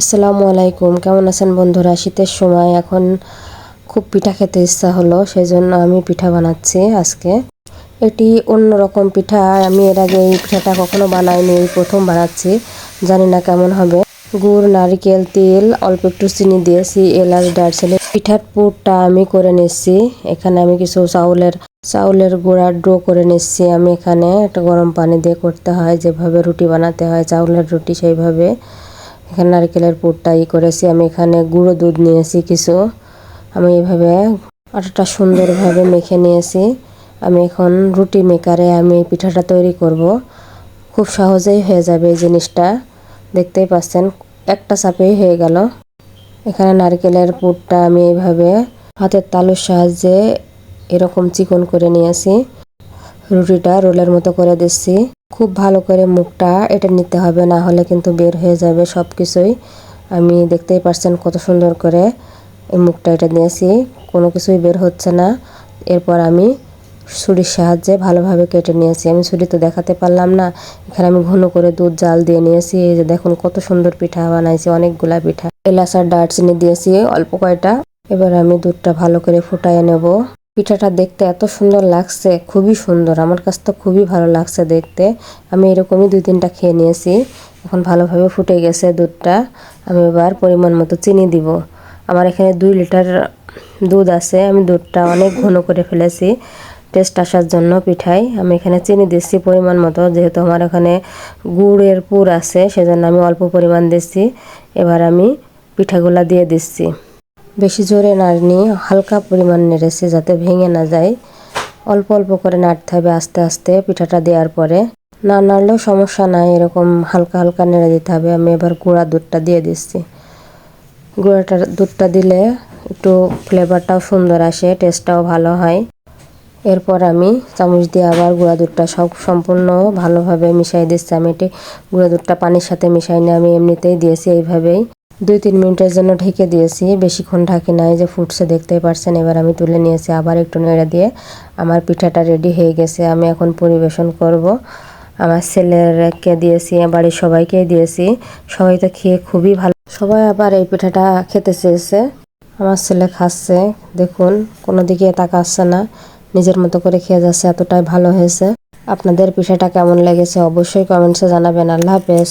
আসসালামু আলাইকুম। কেমন আছেন বন্ধুরা? শীতের সময় এখন খুব পিঠা খেতে ইচ্ছা হলো সেই জন্য আমি পিঠা বানাচ্ছি আজকে। এটি অন্যরকম পিঠা, আমি এর আগে এই পিঠাটা কখনো বানাইনি, এই প্রথম বানাচ্ছি। জানি না কেমন হবে। গুড়, নারিকেল, তেল, অল্প একটু চিনি দিয়েছি, এলাচ, দারচিনি। পিঠার পুরটা আমি করে নিচ্ছি। এখানে আমি কিছু চাউলের চাউলের গুঁড়ার ডো করে নিচ্ছি। আমি এখানে একটা গরম পানি দিয়ে করতে হয়, যেভাবে রুটি বানাতে হয়, চাউলের রুটি সেইভাবে। এখানে নারকেলের পুরটা ই করেছি, আমি এখানে গুঁড়ো দুধ নিয়েছি কিছু। আমি এইভাবে আটাটা সুন্দরভাবে মেখে নিয়েছি। আমি এখন রুটি মেকারে আমি পিঠাটা তৈরি করব। খুব সহজেই হয়ে যাবে এই জিনিসটা। দেখতেই পাচ্ছেন, একটা চাপেই হয়ে গেল। এখানে নারকেলের পুরটা আমি এইভাবে হাতের তালুর সাহায্যে এরকম চিকন করে নিয়েছি। রুটিটা রোলের মতো করে দিচ্ছি। খুব ভালো করে মুখটা এটা নিতে হবে, না হলে কিন্তু বের হয়ে যাবে সব কিছুই আমি দেখতেই পারছেন কত সুন্দর করে এই মুখটা এটা নিয়েছি, কোনো কিছুই বের হচ্ছে না। এরপর আমি ছুরির সাহায্যে ভালোভাবে কেটে নিয়েছি। আমি ছুরি তো দেখাতে পারলাম না, এখানে আমি ঘন করে দুধ, জাল দিয়ে নিয়েছি। এই যে দেখুন কত সুন্দর পিঠা বানাইছি, অনেকগুলা পিঠা। এলাচ আর দিয়েছি অল্প কয়টা। এবার আমি দুধটা ভালো করে ফুটাইয়ে নেব। পিঠাটা দেখতে এত সুন্দর লাগছে, খুবই সুন্দর। আমার কাছে তো খুবই ভালো লাগছে দেখতে। আমি এরকমই দুই তিনটা খেয়ে নিয়েছি। এখন ভালোভাবে ফুটে গেছে দুধটা। আমি এবার পরিমাণ মতো চিনি দিব। আমার এখানে দুই লিটার দুধ আছে। আমি দুধটা অনেক ঘন করে ফেলেছি টেস্ট আসার জন্য পিঠাই আমি এখানে চিনি দিচ্ছি পরিমাণ মতো, যেহেতু আমার এখানে গুড়ের পুর আছে, সেজন্য আমি অল্প পরিমাণ দিচ্ছি। এবার আমি পিঠাগুলা দিয়ে দিচ্ছি। বেশি জোরে নাড়নি, হালকা পরিমাণ নেড়েছি যাতে ভেঙে না যায়। অল্প অল্প করে নাড়তে হবে আস্তে আস্তে পিঠাটা দেওয়ার পরে। না নাড়লেও সমস্যা নাই, এরকম হালকা হালকা নেড়ে দিতে হবে। আমি এবার গুঁড়া দুধটা দিয়ে দিচ্ছি। গুঁড়াটা, দুধটা দিলে একটু ফ্লেভারটাও সুন্দর আসে টেস্টটাও ভালো হয়। এরপর আমি চামচ দিয়ে আবার গুঁড়া দুধটা সব সম্পূর্ণ ভালোভাবে মিশাই দিচ্ছি। আমি এটি গুঁড়া দুধটা পানির সাথে মিশাই নিয়ে আমি এমনিতেই দিয়েছি এইভাবেই। দুই তিন মিনিটের জন্য ঢেকে দিয়েছি। বেশিক্ষণ ঢাকি নাই যে ফুটছে, দেখতেই পারছেন। এবার আমি তুলে নিয়েছি আবার একটু নেড়ে দিয়ে। আমার পিঠাটা রেডি হয়ে গেছে, আমি এখন পরিবেশন করব। আমার ছেলেরকে দিয়েছি বাড়ির সবাইকে দিয়েছি। সবাই তো খেয়ে খুবই ভালো। সবাই আবার এই পিঠাটা খেতে চেয়েছে। আমার ছেলে খাচ্ছে, দেখুন, কোনো দিকে তাকাচ্ছে না। নিজের মতো করে খেয়ে যাচ্ছে, এতটাই ভালো হয়েছে। আপনাদের পিঠাটা কেমন লেগেছে অবশ্যই কমেন্টসে জানাবেন। আল্লাহ হাফেজ।